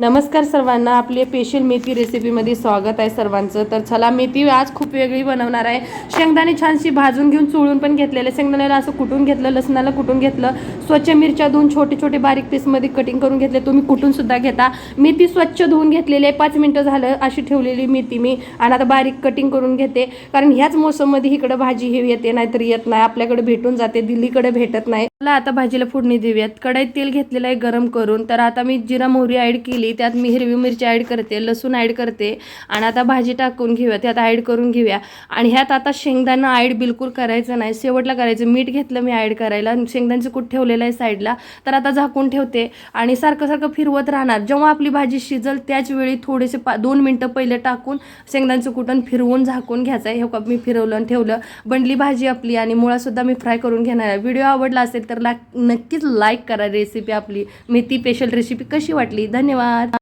नमस्कार सर्वांना आपली स्पेशल मेथी रेसिपीमध्ये स्वागत आहे सर्वांचं. तर चला मेथी आज खूप वेगळी बनवणार आहे. शेंगदाणे छानशी भाजून घेऊन चोळून पण घेतलेले. शेंगदाण्याला असं कुटून घेतलं लसणाला कुटून घेतलं. स्वच्छ मिरच्या दोन छोटे छोटे बारीक पीसमध्ये कटिंग करून घेतले. तुम्ही कुटून सुद्धा घेता. मेथी स्वच्छ धुवून घेतलेली आहे. पाच मिनटं झालं अशी ठेवलेली मेथी मी. आणि आता बारीक कटिंग करून घेते. कारण ह्याच मोसममध्ये इकडं भाजी हे येते नाहीतर येत नाही. आपल्याकडे भेटून जाते दिल्लीकडे भेटत नाही. मला आता भाजीला फोडणी देऊयात. कढईत तेल घेतलेलं आहे गरम करून. तर आता मी जिरा मोहरी ॲड केली. त्यात मी हिरवी मिरची ॲड करते लसूण ॲड करते आणि आता भाजी टाकून घेऊया त्यात ॲड करून घेऊया. आणि ह्यात आता शेंगदाणा ॲड बिलकुल करायचं नाही शेवटला करायचं. मीठ घेतलं मी ॲड करायला. शेंगदाणचं कूट ठेवलेलं आहे साईडला तर आता झाकून ठेवते आणि सारखं सारखं फिरवत राहणार. जेव्हा आपली भाजी शिजल त्याच वेळी थोडेसे पा दोन मिनटं पहिले टाकून शेंगदाणचं कुटण फिरवून झाकून घ्यायचं आहे. हे का मी फिरवलं आणि ठेवलं. बनली भाजी आपली आणि मुळासुद्धा मी फ्राय करून घेणार आहे. व्हिडिओ आवडला असेल तर ला नक्कीच लाईक करा रेसिपी आपली. मेथी स्पेशल रेसिपी कशी वाटली? धन्यवाद. আর